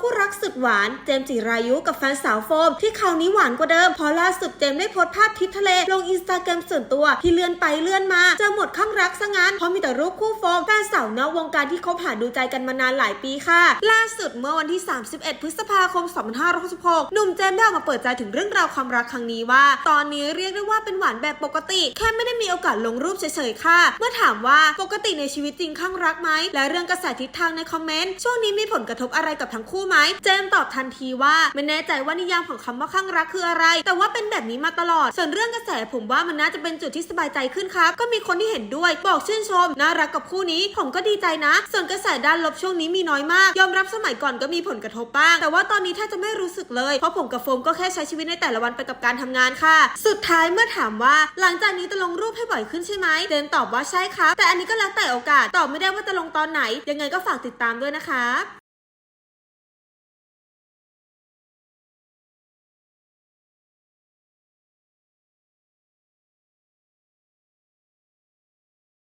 คู่รักสุดหวาน เจมส์จิรายุกับแฟนสาวโฟม ที่คราวนี้หวานกว่าเดิม พอล่าสุดเจมส์ได้โพสต์ภาพทริปทะเล ลงอินสตาแกรมส่วนตัวที่เลื่อนไปเลื่อนมาเจอหมดข้างรักซะงั้นเพราะมีแต่รูปคู่โฟมแฟนสาวนอกวงการที่คบหาดูใจกันมานานหลายปีค่ะ ล่าสุดเมื่อวันที่ 31 พฤษภาคม 2566หนุ่มเจมส์ได้ออกมาเปิดใจถึงเรื่องราวความรักครั้งนี้ว่า ตอนนี้เรียกได้ว่าเป็นหวานแบบปกติ แค่ไม่ได้มีโอกาสลงรูปเฉยๆค่ะ เมื่อถามว่าปกติในชีวิตจริงข้างรักไหมและเรื่องกระแสทิศทางในคอมเมนต์ช่วงนี้มีผลกระทบอะไรกับทั้งคู่ไหม เจมตอบทันทีว่าไม่แน่ใจว่านิยามของคำว่าข้างรักคืออะไร แต่ว่าเป็นแบบนี้มาตลอด ส่วนเรื่องกระแสผมว่ามันน่าจะเป็นจุดที่สบายใจขึ้นครับ ก็มีคนที่เห็นด้วยบอกชื่นชมน่ารักกับคู่นี้ ผมก็ดีใจนะ ส่วนกระแสด้านลบช่วงนี้มีน้อยมาก ยอมรับสมัยก่อนก็มีผลกระทบบ้าง แต่ว่าตอนนี้แทบจะไม่รู้สึกเลย เพราะผมกับโฟมก็แค่ใช้ชีวิตในแต่ละวันไปกับการทำงานค่ะ สุดท้ายเมื่อถามว่า หลังจากนี้จะลงรูปให้บ่อยขึ้นใช่ไหมเจมตอบว่าใช่ครับแต่อันนี้ก็แล้วแต่โอกาสตอบไม่ได้ว่าจะลงตอนไหน ยังไงก็ฝากติดตามด้วยนะคะ